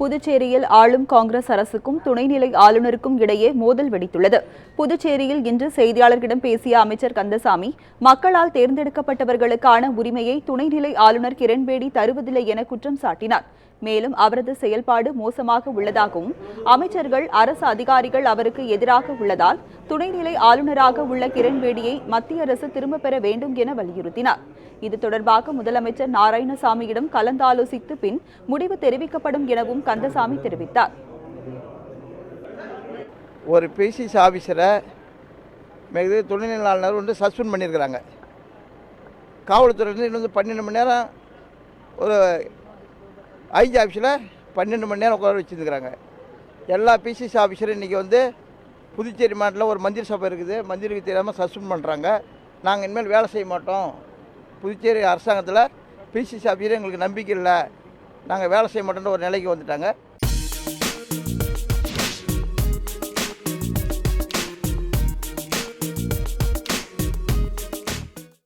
புதுச்சேரியில் ஆளும் காங்கிரஸ் அரசுக்கும் துணைநிலை ஆளுநருக்கும் இடையே மோதல் வெடித்துள்ளது. புதுச்சேரியில் இன்று செய்தியாளர்களிடம் பேசிய அமைச்சர் கந்தசாமி மக்களால் தேர்ந்தெடுக்கப்பட்டவர்களுக்கான உரிமையை துணைநிலை ஆளுநர் கிரண்பேடி தருவதில்லை என குற்றம் சாட்டினார். மேலும் அவரது செயல்பாடு மோசமாக உள்ளதாகவும் அமைச்சர்கள் அரசு அதிகாரிகள் அவருக்கு எதிராக உள்ளதால் துணைநிலை ஆளுநராக உள்ள கிரண்பேடியை மத்திய அரசு திரும்பப் பெற வேண்டும் என வலியுறுத்தினார். இது தொடர்பாக முதலமைச்சர் நாராயணசாமியிடம் கலந்தாலோசித்து பின் முடிவு தெரிவிக்கப்படும் எனவும் கந்தசாமி தெரிவித்தார். ஒரு பிசிஎஸ் ஆஃபீஸரை மிகுதி துணைநிலை ஆளுநர் வந்து சஸ்பெண்ட் பண்ணியிருக்கிறாங்க. காவல்துறையிலேருந்து இன்னும் வந்து பன்னெண்டு மணி நேரம் ஒரு ஐஜி ஆஃபீஸில் பன்னெண்டு மணி நேரம் உட்கார வச்சுருக்கிறாங்க. எல்லா பிசிஎஸ் ஆஃபீஸரும் இன்றைக்கி வந்து புதுச்சேரி மாவட்டத்தில் ஒரு மந்திரி சபை இருக்குது. மந்திரிக்கு தெரியாமல் சஸ்பெண்ட் பண்ணுறாங்க நாங்கள் இனிமேல் வேலை செய்ய மாட்டோம். புதுச்சேரி அரசாங்கத்தில் பிசிஎஸ் ஆஃபீஸர் எங்களுக்கு நம்பிக்கை இல்லை. நாங்கள் வேலை செய்ய மாட்டோம்னு ஒரு நிலைக்கு வந்துட்டாங்க.